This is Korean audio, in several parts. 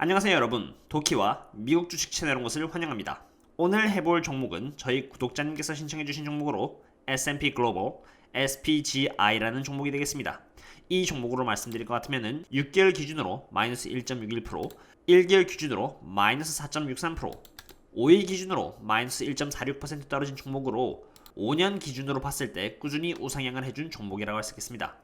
안녕하세요 여러분. 도키와 미국 주식 채널 온 것을 환영합니다. 오늘 해볼 종목은 저희 구독자님께서 신청해주신 종목으로 S&P 글로벌 SPGI라는 종목이 되겠습니다. 이 종목으로 말씀드릴 것 같으면은 6개월 기준으로 마이너스 1.61% 1개월 기준으로 마이너스 4.63% 5일 기준으로 마이너스 1.46% 떨어진 종목으로 5년 기준으로 봤을 때 꾸준히 우상향을 해준 종목이라고 할 수 있겠습니다.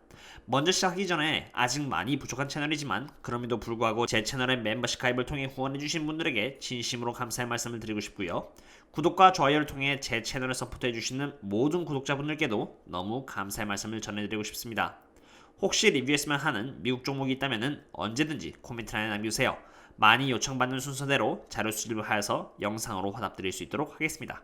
먼저 시작하기 전에 아직 많이 부족한 채널이지만 그럼에도 불구하고 제 채널의 멤버십 가입을 통해 후원해주신 분들에게 진심으로 감사의 말씀을 드리고 싶고요. 구독과 좋아요를 통해 제 채널을 서포트해주시는 모든 구독자분들께도 너무 감사의 말씀을 전해드리고 싶습니다. 혹시 리뷰했으면 하는 미국 종목이 있다면 언제든지 코멘트란에 남겨주세요. 많이 요청받는 순서대로 자료 수집을 하여서 영상으로 화답드릴 수 있도록 하겠습니다.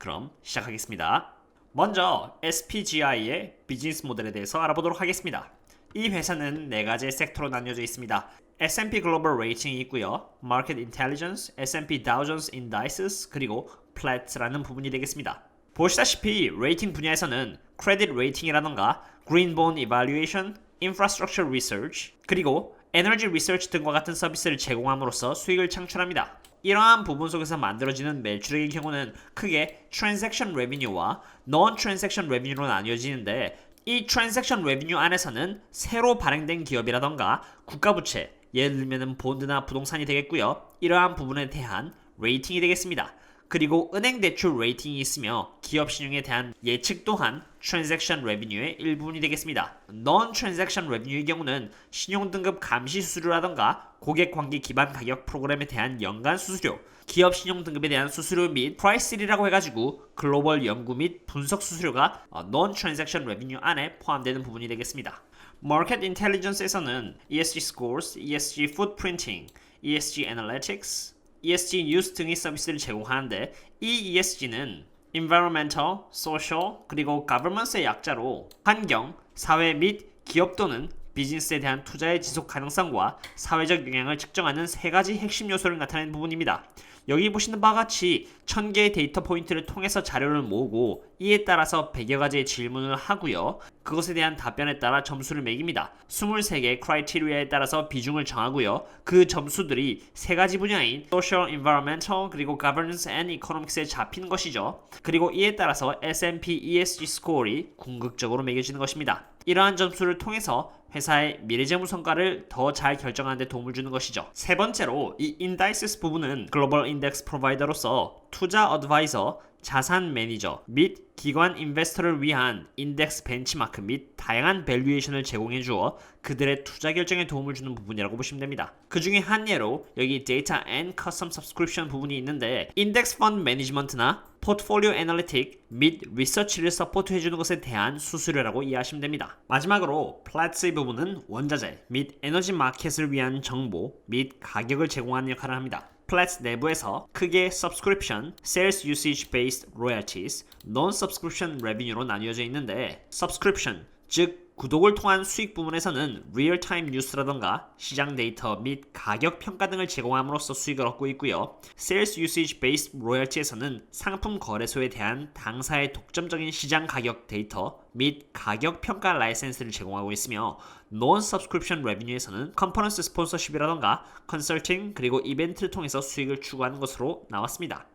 그럼 시작하겠습니다. 먼저 SPGI의 비즈니스 모델에 대해서 알아보도록 하겠습니다. 이 회사는 네 가지 섹터로 나뉘어져 있습니다. S&P 글로벌 레이팅이 있고요. Market Intelligence, S&P Dow Jones Indices, 그리고 Platts라는 부분이 되겠습니다. 보시다시피 레이팅 분야에서는 크레딧 레이팅이라던가 Green Bond Evaluation, Infrastructure Research, 그리고 에너지 리서치 등과 같은 서비스를 제공함으로써 수익을 창출합니다. 이러한 부분 속에서 만들어지는 매출액의 경우는 크게 트랜잭션 레비뉴와 non 트랜잭션 레비뉴로 나뉘어지는데 이 트랜잭션 레비뉴 안에서는 새로 발행된 기업이라던가 국가부채, 예를 들면 본드나 부동산이 되겠고요. 이러한 부분에 대한 레이팅이 되겠습니다. 그리고 은행 대출 레이팅이 있으며 기업 신용에 대한 예측 또한 트랜잭션 레비뉴의 일부분이 되겠습니다. non 트랜잭션 레비뉴의 경우는 신용 등급 감시 수수료라던가 고객 관계 기반 가격 프로그램에 대한 연간 수수료, 기업 신용 등급에 대한 수수료 및 프라이스리라고 해가지고 글로벌 연구 및 분석 수수료가 non 트랜잭션 레비뉴 안에 포함되는 부분이 되겠습니다. Market Intelligence에서는 ESG Scores, ESG Footprinting, ESG Analytics, ESG 뉴스 등의 서비스를 제공하는데 이 ESG는 Environmental, Social, 그리고 Governance의 약자로 환경, 사회 및 기업 또는 비즈니스에 대한 투자의 지속 가능성과 사회적 영향을 측정하는 세 가지 핵심 요소를 나타내는 부분입니다. 여기 보시는 바와 같이 1000개의 데이터 포인트를 통해서 자료를 모으고 이에 따라서 100여 가지의 질문을 하고요. 그것에 대한 답변에 따라 점수를 매깁니다. 23개의 크라이테리아에 따라서 비중을 정하고요. 그 점수들이 세 가지 분야인 Social, Environmental, 그리고 Governance and Economics에 잡힌 것이죠. 그리고 이에 따라서 S&P ESG 스코어이 궁극적으로 매겨지는 것입니다. 이러한 점수를 통해서 회사의 미래재무 성과를 더 잘 결정하는 데 도움을 주는 것이죠. 세 번째로 이 인다이시스 부분은 글로벌 인덱스 프로바이더로서 투자 어드바이저, 자산 매니저 및 기관 인베스터를 위한 인덱스 벤치마크 및 다양한 밸류에이션을 제공해 주어 그들의 투자 결정에 도움을 주는 부분이라고 보시면 됩니다. 그 중에 한 예로 여기 데이터 앤 커스텀 서브스크립션 부분이 있는데 인덱스 펀드 매니지먼트나 포트폴리오 애널리틱 및 리서치를 서포트해 주는 것에 대한 수수료라고 이해하시면 됩니다. 마지막으로 플랫스의 부분은 원자재 및 에너지 마켓을 위한 정보 및 가격을 제공하는 역할을 합니다. 플랫 내부에서 크게 subscription, sales usage based royalties, non-subscription revenue로 나뉘어져 있는데 subscription, 즉 구독을 통한 수익 부분에서는 리얼타임 뉴스라던가 시장 데이터 및 가격 평가 등을 제공함으로써 수익을 얻고 있고요. Sales Usage Based Royalty에서는 상품 거래소에 대한 당사의 독점적인 시장 가격 데이터 및 가격 평가 라이센스를 제공하고 있으며 Non-Subscription Revenue에서는 컨퍼런스 스폰서십이라던가 컨설팅 그리고 이벤트를 통해서 수익을 추구하는 것으로 나왔습니다.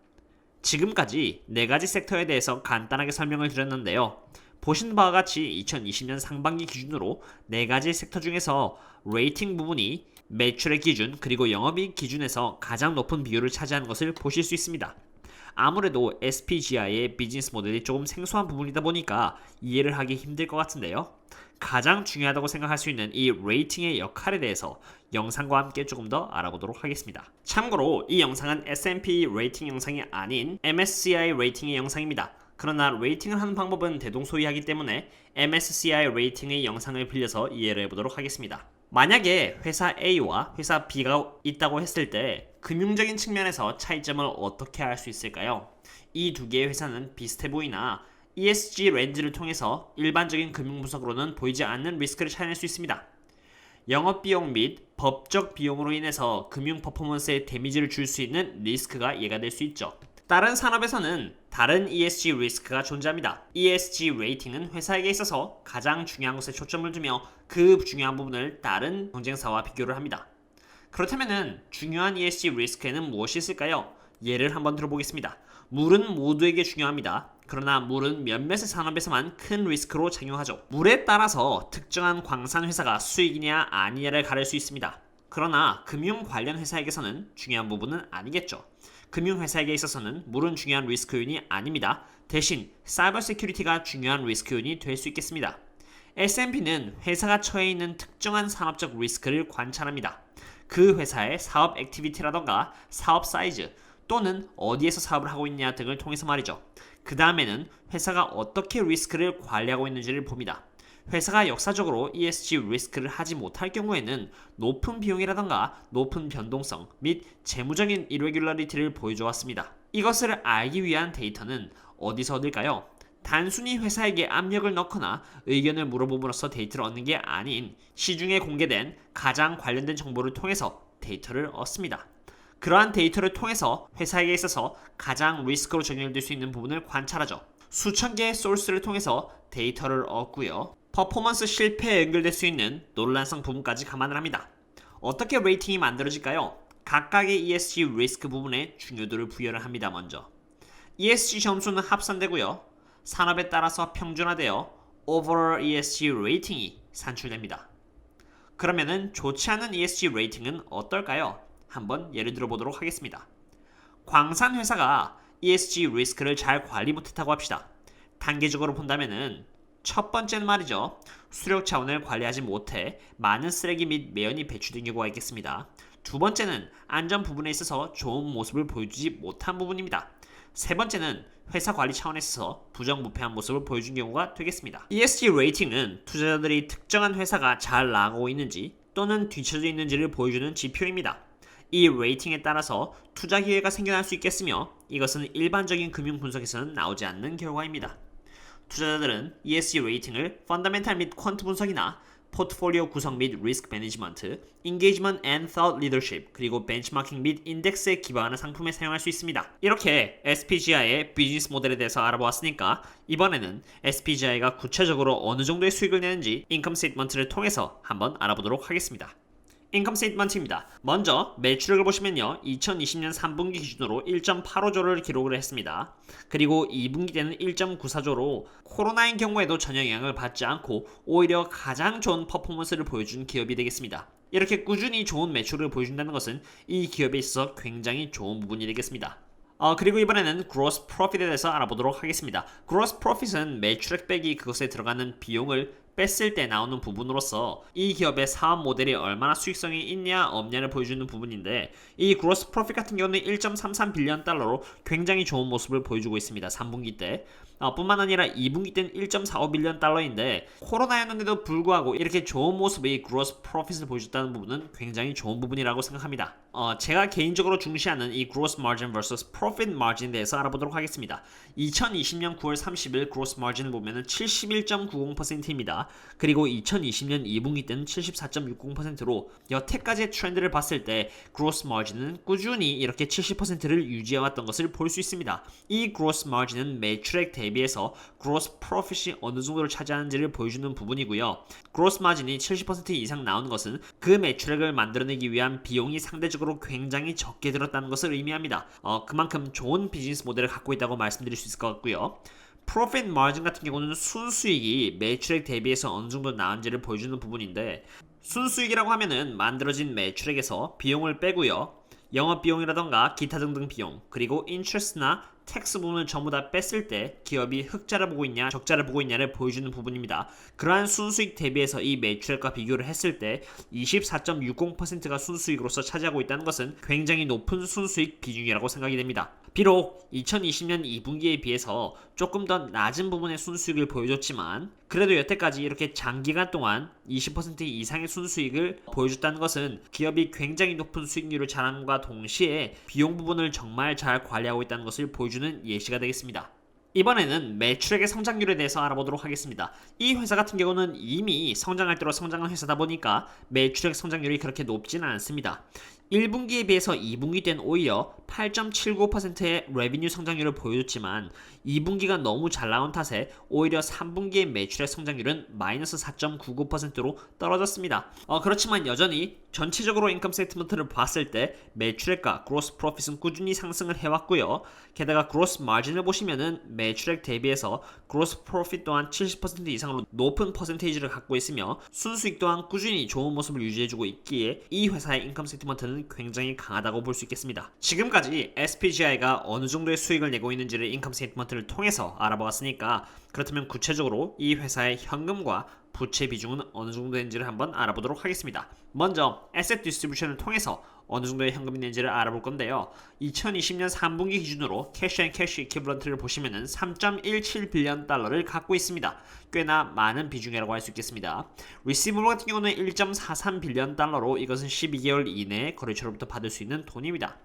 지금까지 네 가지 섹터에 대해서 간단하게 설명을 드렸는데요. 보신 바와 같이 2020년 상반기 기준으로 네 가지 섹터 중에서 레이팅 부분이 매출의 기준 그리고 영업이익 기준에서 가장 높은 비율을 차지하는 것을 보실 수 있습니다. 아무래도 SPGI의 비즈니스 모델이 조금 생소한 부분이다 보니까 이해를 하기 힘들 것 같은데요. 가장 중요하다고 생각할 수 있는 이 레이팅의 역할에 대해서 영상과 함께 조금 더 알아보도록 하겠습니다. 참고로 이 영상은 S&P 레이팅 영상이 아닌 MSCI 레이팅의 영상입니다. 그러나 레이팅을 하는 방법은 대동소이하기 때문에 MSCI 레이팅의 영상을 빌려서 이해를 해보도록 하겠습니다. 만약에 회사 A와 회사 B가 있다고 했을 때 금융적인 측면에서 차이점을 어떻게 알 수 있을까요? 이 두 개의 회사는 비슷해 보이나 ESG 렌즈를 통해서 일반적인 금융 분석으로는 보이지 않는 리스크를 찾아낼 수 있습니다. 영업 비용 및 법적 비용으로 인해서 금융 퍼포먼스에 데미지를 줄 수 있는 리스크가 이해가 될 수 있죠. 다른 산업에서는 다른 ESG 리스크가 존재합니다. ESG 레이팅은 회사에게 있어서 가장 중요한 것에 초점을 두며 그 중요한 부분을 다른 경쟁사와 비교를 합니다. 그렇다면은 중요한 ESG 리스크에는 무엇이 있을까요? 예를 한번 들어보겠습니다. 물은 모두에게 중요합니다. 그러나 물은 몇몇의 산업에서만 큰 리스크로 작용하죠. 물에 따라서 특정한 광산 회사가 수익이냐 아니냐를 가릴 수 있습니다. 그러나 금융 관련 회사에게서는 중요한 부분은 아니겠죠. 금융 회사에게 있어서는 물은 중요한 리스크 요인이 아닙니다. 대신 사이버 세큐리티가 중요한 리스크 요인이 될 수 있겠습니다. S&P는 회사가 처해 있는 특정한 산업적 리스크를 관찰합니다. 그 회사의 사업 액티비티라던가 사업 사이즈 또는 어디에서 사업을 하고 있냐 등을 통해서 말이죠. 그 다음에는 회사가 어떻게 리스크를 관리하고 있는지를 봅니다. 회사가 역사적으로 ESG 리스크를 하지 못할 경우에는 높은 비용이라던가 높은 변동성 및 재무적인 보여줘 왔습니다. 이것을 알기 위한 데이터는 어디서 얻을까요? 단순히 회사에게 압력을 넣거나 의견을 물어봄으로써 데이터를 얻는 게 아닌 시중에 공개된 가장 관련된 정보를 통해서 데이터를 얻습니다. 그러한 데이터를 통해서 회사에게 있어서 가장 리스크로 적용될 수 있는 부분을 관찰하죠. 수천 개의 소스를 통해서 데이터를 얻고요. 퍼포먼스 실패에 연결될 수 있는 논란성 부분까지 감안을 합니다. 어떻게 레이팅이 만들어질까요? 각각의 ESG 리스크 부분에 중요도를 부여를 합니다. 먼저 ESG 점수는 합산되고요. 산업에 따라서 평준화되어 Overall ESG 레이팅이 산출됩니다. 그러면은 좋지 않은 ESG 레이팅은 어떨까요? 한번 예를 들어 보도록 하겠습니다. 광산 회사가 ESG 리스크를 잘 관리 못했다고 합시다. 단계적으로 본다면은 첫 번째는 말이죠. 수력 차원을 관리하지 못해 많은 쓰레기 및 매연이 배출된 경우가 있겠습니다. 두 번째는 안전 부분에 있어서 좋은 모습을 보여주지 못한 부분입니다. 세 번째는 회사 관리 차원에서 부정부패한 모습을 보여준 경우가 되겠습니다. ESG 레이팅은 투자자들이 특정한 회사가 잘 나가고 있는지 또는 뒤처져 있는지를 보여주는 지표입니다. 이 레이팅에 따라서 투자 기회가 생겨날 수 있겠으며 이것은 일반적인 금융 분석에서는 나오지 않는 결과입니다. 투자자들은 ESG 레이팅을 펀더멘탈 및 퀀트 분석이나 포트폴리오 구성 및 리스크 매니지먼트, 인게이지먼트 앤 thought 리더십, 그리고 벤치마킹 및 인덱스에 기반한 상품에 사용할 수 있습니다. 이렇게 SPGI의 비즈니스 모델에 대해서 알아보았으니까 이번에는 SPGI가 구체적으로 어느 정도의 수익을 내는지 인컴 스테이트먼트를 통해서 한번 알아보도록 하겠습니다. 인컴 스테이트먼트입니다. 먼저 매출액을 보시면요. 2020년 3분기 기준으로 1.85조를 기록을 했습니다. 그리고 2분기 때는 1.94조로 코로나인 경우에도 전혀 영향을 받지 않고 오히려 가장 좋은 퍼포먼스를 보여준 기업이 되겠습니다. 이렇게 꾸준히 좋은 매출을 보여준다는 것은 이 기업에 있어서 굉장히 좋은 부분이 되겠습니다. 어, 그리고 이번에는 gross profit에 대해서 알아보도록 하겠습니다. gross profit은 매출액 빼기 그것에 들어가는 비용을 뺐을 때 나오는 부분으로서 이 기업의 사업 모델이 얼마나 수익성이 있냐 없냐를 보여주는 부분인데 이 gross profit 같은 경우는 1.33 빌리언 달러로 굉장히 좋은 모습을 보여주고 있습니다. 3분기 때. 어, 뿐만 아니라 2분기 때는 1.45 빌리언 달러인데 코로나였는데도 불구하고 이렇게 좋은 모습의 gross profit을 보여줬다는 부분은 굉장히 좋은 부분이라고 생각합니다. 어, 제가 개인적으로 중시하는 이 gross margin vs profit margin에 대해서 알아보도록 하겠습니다. 2020년 9월 30일 gross margin을 보면은 71.90%입니다. 그리고 2020년 2분기 때는 74.60%로 여태까지의 트렌드를 봤을 때 gross margin은 꾸준히 이렇게 70%를 유지해왔던 것을 볼 수 있습니다. 이 gross margin은 매출액 대비해서 gross profit이 어느 정도를 차지하는지를 보여주는 부분이고요. gross margin이 70% 이상 나오는 것은 그 매출액을 만들어내기 위한 비용이 상대적으로 굉장히 적게 들었다는 것을 의미합니다. 어, 그만큼 좋은 비즈니스 모델을 갖고 있다고 말씀드릴 수 있을 것 같고요. 프로핏 마진 같은 경우는 순수익이 매출액 대비해서 어느 정도 나은지를 보여주는 부분인데 순수익이라고 하면은 만들어진 매출액에서 비용을 빼고요. 영업 비용이라던가 기타 등등 비용 그리고 인트레스나 텍스 부분을 전부 다 뺐을 때 기업이 흑자를 보고 있냐 적자를 보고 있냐를 보여주는 부분입니다. 그러한 순수익 대비해서 이 매출액과 비교를 했을 때 24.60%가 순수익으로서 차지하고 있다는 것은 굉장히 높은 순수익 비중이라고 생각이 됩니다. 비록 2020년 2분기에 비해서 조금 더 낮은 부분의 순수익을 보여줬지만 그래도 여태까지 이렇게 장기간 동안 20% 이상의 순수익을 보여줬다는 것은 기업이 굉장히 높은 수익률을 자랑과 동시에 비용 부분을 정말 잘 관리하고 있다는 것을 보여주는 예시가 되겠습니다. 이번에는 매출액의 성장률에 대해서 알아보도록 하겠습니다. 이 회사 같은 경우는 이미 성장할 대로 성장한 회사다 보니까 매출액 성장률이 그렇게 높지는 않습니다. 1분기에 비해서 2분기 때는 오히려 8.79%의 레비뉴 성장률을 보여줬지만 2분기가 너무 잘 나온 탓에 오히려 3분기의 매출의 성장률은 마이너스 4.99%로 떨어졌습니다. 어, 그렇지만 여전히 전체적으로 인컴 스테이트먼트를 봤을 때 매출액과 그로스 프로핏은 꾸준히 상승을 해왔고요. 게다가 그로스 마진을 보시면은 매출액 대비해서 그로스 프로핏 또한 70% 이상으로 높은 퍼센테이지를 갖고 있으며 순수익 또한 꾸준히 좋은 모습을 유지해주고 있기에 이 회사의 인컴 스테이트먼트는 굉장히 강하다고 볼 수 있겠습니다. 지금까지 SPGI가 어느 정도의 수익을 내고 있는지를 인컴 스테이트먼트를 통해서 알아보았으니까 그렇다면 구체적으로 이 회사의 현금과 부채 비중은 어느 정도인지를 한번 알아보도록 하겠습니다. 먼저 에셋 디스트리뷰션을 통해서 어느 정도의 현금이 있는지를 알아볼 건데요. 2020년 3분기 기준으로 캐시 앤 캐시 이퀴블런트를 보시면은 3.17 빌리언 달러를 갖고 있습니다. 꽤나 많은 비중이라고 할 수 있겠습니다. 리시브블 같은 경우는 1.43 빌리언 달러로 이것은 12개월 이내에 거래처로부터 받을 수 있는 돈입니다.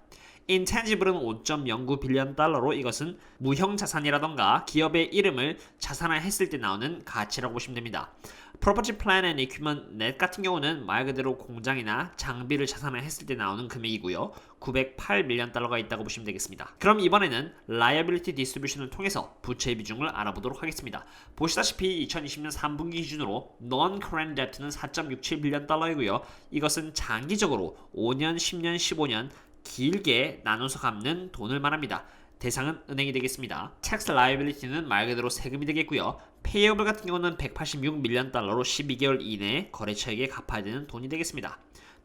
인텐지블은 5.09 빌리언 달러로 이것은 무형 자산이라던가 기업의 이름을 자산화했을 때 나오는 가치라고 보시면 됩니다. Property Plant and Equipment Net 같은 경우는 말 그대로 공장이나 장비를 자산화했을 때 나오는 금액이고요. 908 밀리언 달러가 있다고 보시면 되겠습니다. 그럼 이번에는 Liability Distribution을 통해서 부채 비중을 알아보도록 하겠습니다. 보시다시피 2020년 3분기 기준으로 Non-Current Debt는 4.67 빌리언 달러이고요. 이것은 장기적으로 5년, 10년, 15년 길게 나눠서 갚는 돈을 말합니다. 대상은 은행이 되겠습니다. Tax liability는 말 그대로 세금이 되겠고요. Payable 같은 경우는 186 밀리언 달러로 12개월 이내에 거래처에게 갚아야 되는 돈이 되겠습니다.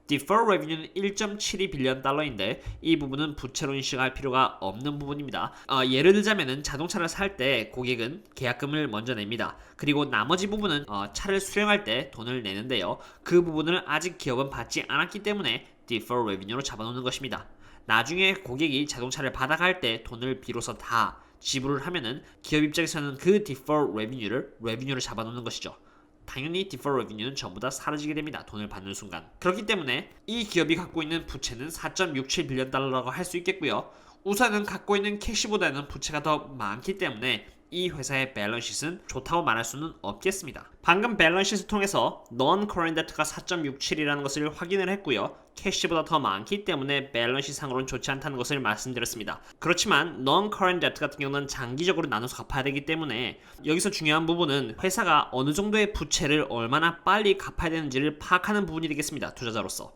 Defer Revenue는 1.72 빌리언 달러인데 이 부분은 부채로 인식할 필요가 없는 부분입니다. 어, 예를 들자면은 자동차를 살 때 고객은 계약금을 먼저 냅니다. 그리고 나머지 부분은 어, 차를 수령할 때 돈을 내는데요. 그 부분을 아직 기업은 받지 않았기 때문에 Defer Revenue로 잡아놓는 것입니다. 나중에 고객이 자동차를 받아갈 때 돈을 비로소 다 지불을 하면은 기업 입장에서는 그 defer revenue를 revenue를 잡아놓는 것이죠. 당연히 defer revenue는 전부 다 사라지게 됩니다. 돈을 받는 순간. 그렇기 때문에 이 기업이 갖고 있는 부채는 4.67 빌리언 달러라고 할 수 있겠고요. 우선은 갖고 있는 캐시보다는 부채가 더 많기 때문에 이 회사의 밸런시는 좋다고 말할 수는 없겠습니다. 방금 밸런시를 통해서 non-current debt가 4.67이라는 것을 확인을 했고요. 캐시보다 더 많기 때문에 밸런시 상으로는 좋지 않다는 것을 말씀드렸습니다. 그렇지만 non-current debt 같은 경우는 장기적으로 나눠서 갚아야 되기 때문에 여기서 중요한 부분은 회사가 어느 정도의 부채를 얼마나 빨리 갚아야 되는지를 파악하는 부분이 되겠습니다. 투자자로서.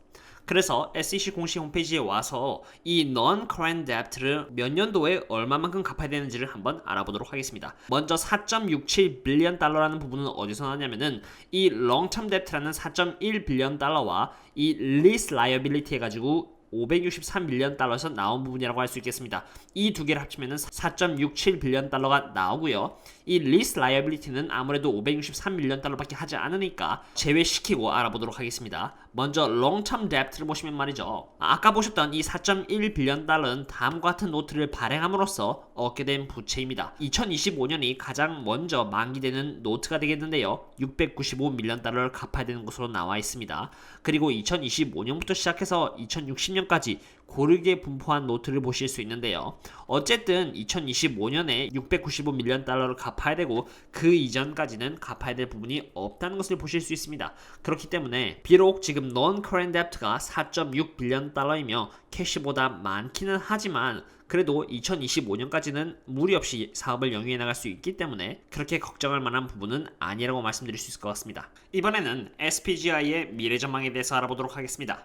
그래서 SEC 공식 홈페이지에 와서 이 non-current debt를 몇 년도에 얼마만큼 갚아야 되는지를 한번 알아보도록 하겠습니다. 먼저 4.67 빌리언 달러라는 부분은 어디서 나왔냐면은 이 long-term debt라는 4.1 빌리언 달러와 이 lease liability 해가지고 563 빌리언 달러에서 나온 부분이라고 할 수 있겠습니다. 이 두 개를 합치면 4.67 빌리언 달러가 나오고요. 이 리스 라이어빌리티는 아무래도 563 밀리언 달러밖에 하지 않으니까 제외시키고 알아보도록 하겠습니다. 먼저 long-term debt를 보시면 말이죠. 아까 보셨던 이 4.1 빌리언 달러는 다음과 같은 노트를 발행함으로써 얻게 된 부채입니다. 2025년이 가장 먼저 만기되는 노트가 되겠는데요. 695 밀리언 달러를 갚아야 되는 것으로 나와 있습니다. 그리고 2025년부터 시작해서 2060년까지 고르게 분포한 노트를 보실 수 있는데요. 어쨌든 2025년에 695 밀리언 달러를 갚아야 되고 그 이전까지는 갚아야 될 부분이 없다는 것을 보실 수 있습니다. 그렇기 때문에 비록 지금 non-current debt가 4.6 빌리언 달러이며 캐시보다 많기는 하지만 그래도 2025년까지는 무리 없이 사업을 영위해 나갈 수 있기 때문에 그렇게 걱정할 만한 부분은 아니라고 말씀드릴 수 있을 것 같습니다. 이번에는 SPGI의 미래 전망에 대해서 알아보도록 하겠습니다.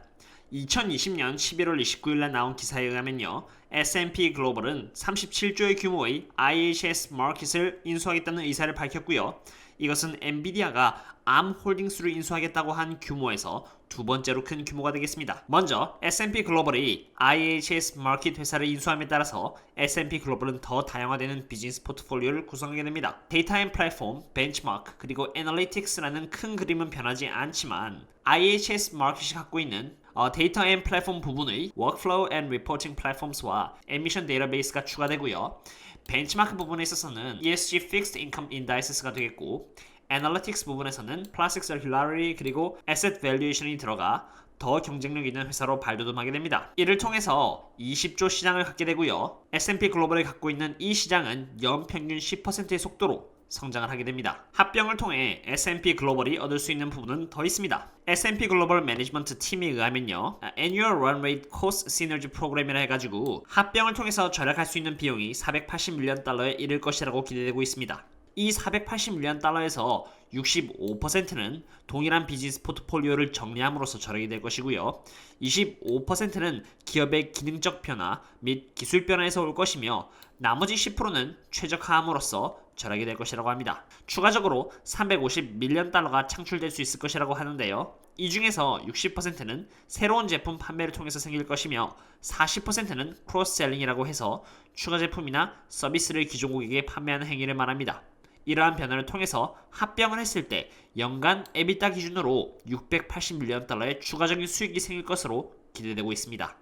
2020년 11월 29일에 나온 기사에 의하면요. S&P 글로벌은 37조의 규모의 IHS 마켓을 인수하겠다는 의사를 밝혔고요. 이것은 엔비디아가 암 홀딩스를 인수하겠다고 한 규모에서 두 번째로 큰 규모가 되겠습니다. 먼저 S&P 글로벌이 IHS 마켓 회사를 인수함에 따라서 S&P 글로벌은 더 다양화되는 비즈니스 포트폴리오를 구성하게 됩니다. 데이터 앤 플랫폼, 벤치마크, 그리고 애널리틱스라는 큰 그림은 변하지 않지만 IHS 마켓이 갖고 있는 어, 데이터 앤 플랫폼 부분의 Workflow and Reporting Platforms와 Emission Database가 추가되고요. 벤치마크 부분에 있어서는 ESG Fixed Income Indices가 되겠고 Analytics 부분에서는 Plastic Circularity 그리고 Asset Valuation이 들어가 더 경쟁력 있는 회사로 발돋움하게 됩니다. 이를 통해서 20조 시장을 갖게 되고요. S&P 글로벌이 갖고 있는 이 시장은 연평균 10%의 속도로 성장을 하게 됩니다. 합병을 통해 S&P 글로벌이 얻을 수 있는 부분은 더 있습니다. S&P 글로벌 매니지먼트 팀에 의하면요. Annual Run Rate Cost Synergy 프로그램이라 해가지고 합병을 통해서 절약할 수 있는 비용이 480밀리언 달러에 이를 것이라고 기대되고 있습니다. 이 480밀리언 달러에서 65%는 동일한 비즈니스 포트폴리오를 정리함으로써 절약이 될 것이고요. 25%는 기업의 기능적 변화 및 기술 변화에서 올 것이며 나머지 10%는 최적화함으로써 절약이 될 것이라고 합니다. 추가적으로 350 밀리언 달러가 창출될 수 있을 것이라고 하는데요. 이 중에서 60%는 새로운 제품 판매를 통해서 생길 것이며 40%는 크로스셀링이라고 해서 추가 제품이나 서비스를 기존 고객에게 판매하는 행위를 말합니다. 이러한 변화를 통해서 합병을 했을 때 연간 에비타 기준으로 680 밀리언 달러의 추가적인 수익이 생길 것으로 기대되고 있습니다.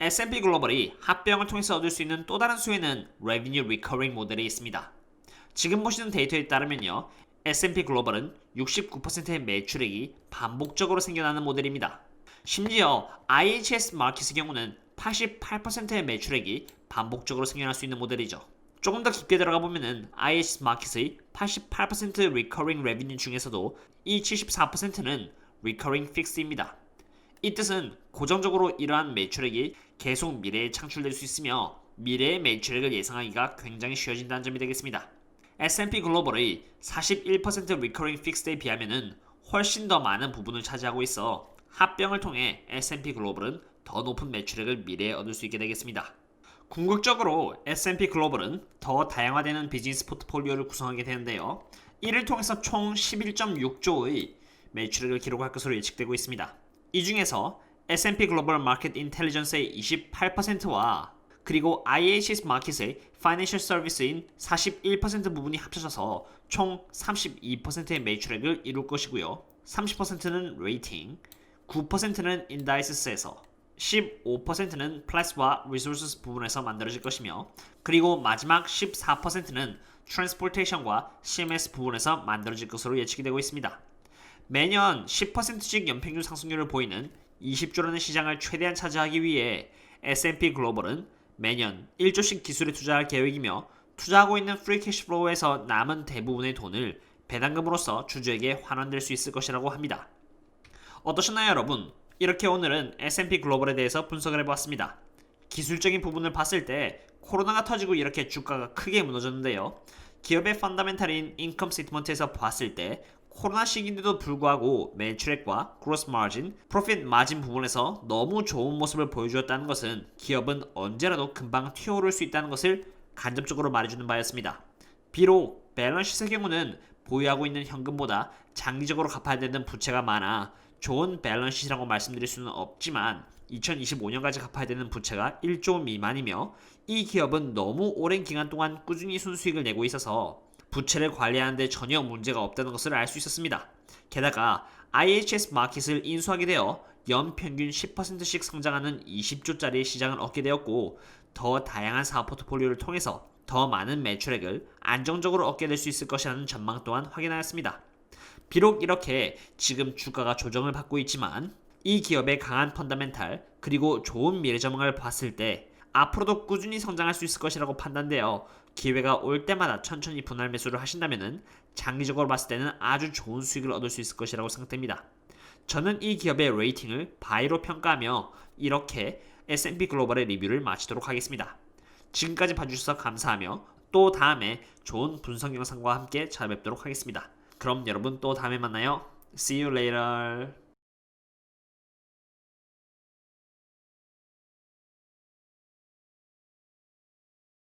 S&P 글로벌이 합병을 통해서 얻을 수 있는 또 다른 수혜는 Revenue Recurring 모델에 있습니다. 지금 보시는 데이터에 따르면요. S&P 글로벌은 69%의 매출액이 반복적으로 생겨나는 모델입니다. 심지어 IHS 마켓의 경우는 88%의 매출액이 반복적으로 생겨날 수 있는 모델이죠. 조금 더 깊게 들어가 보면은 IHS 마켓의 88% recurring revenue 중에서도 이 74%는 recurring fixed입니다. 이 뜻은 고정적으로 이러한 매출액이 계속 미래에 창출될 수 있으며 미래의 매출액을 예상하기가 굉장히 쉬워진다는 점이 되겠습니다. S&P 글로벌의 41% recurring fixed에 비하면은 훨씬 더 많은 부분을 차지하고 있어 합병을 통해 S&P 글로벌은 더 높은 매출액을 미래에 얻을 수 있게 되겠습니다. 궁극적으로 S&P 글로벌은 더 다양화되는 비즈니스 포트폴리오를 구성하게 되는데요. 이를 통해서 총 11.6조의 매출액을 기록할 것으로 예측되고 있습니다. 이 중에서 S&P 글로벌 마켓 인텔리전스의 28%와 그리고 IHS 마켓의 파이낸셜 서비스인 41% 부분이 합쳐져서 총 32%의 매출액을 이룰 것이고요. 30%는 레이팅, 9%는 인다이스에서 15%는 플래스와 리소스 부분에서 만들어질 것이며 그리고 마지막 14%는 트랜스포테이션과 CMS 부분에서 만들어질 것으로 예측이 되고 있습니다. 매년 10%씩 연평균 상승률을 보이는 20조라는 시장을 최대한 차지하기 위해 S&P 글로벌은 매년 1조씩 기술에 투자할 계획이며 투자하고 있는 프리 캐시플로우에서 남은 대부분의 돈을 배당금으로서 주주에게 환원될 수 있을 것이라고 합니다. 어떠셨나요, 여러분? 이렇게 오늘은 S&P 글로벌에 대해서 분석을 해보았습니다. 기술적인 부분을 봤을 때 코로나가 터지고 이렇게 주가가 크게 무너졌는데요. 기업의 펀더멘탈인 인컴 스테이트먼트에서 봤을 때 코로나 시기인데도 불구하고 매출액과 그로스 마진, 프로핏 마진 부분에서 너무 좋은 모습을 보여주었다는 것은 기업은 언제라도 금방 튀어오를 수 있다는 것을 간접적으로 말해주는 바였습니다. 비록 밸런시스의 경우는 보유하고 있는 현금보다 장기적으로 갚아야 되는 부채가 많아 좋은 밸런시라고 말씀드릴 수는 없지만 2025년까지 갚아야 되는 부채가 1조 미만이며 이 기업은 너무 오랜 기간 동안 꾸준히 순수익을 내고 있어서 부채를 관리하는데 전혀 문제가 없다는 것을 알 수 있었습니다. 게다가 IHS 마켓을 인수하게 되어 연평균 10%씩 성장하는 20조짜리 시장을 얻게 되었고 더 다양한 사업 포트폴리오를 통해서 더 많은 매출액을 안정적으로 얻게 될 수 있을 것이라는 전망 또한 확인하였습니다. 비록 이렇게 지금 주가가 조정을 받고 있지만 이 기업의 강한 펀더멘탈 그리고 좋은 미래 전망을 봤을 때 앞으로도 꾸준히 성장할 수 있을 것이라고 판단되어 기회가 올 때마다 천천히 분할 매수를 하신다면 장기적으로 봤을 때는 아주 좋은 수익을 얻을 수 있을 것이라고 생각됩니다. 저는 이 기업의 레이팅을 바이로 평가하며 이렇게 S&P 글로벌의 리뷰를 마치도록 하겠습니다. 지금까지 봐주셔서 감사하며 또 다음에 좋은 분석 영상과 함께 찾아뵙도록 하겠습니다. 그럼 여러분 또 다음에 만나요. See you later.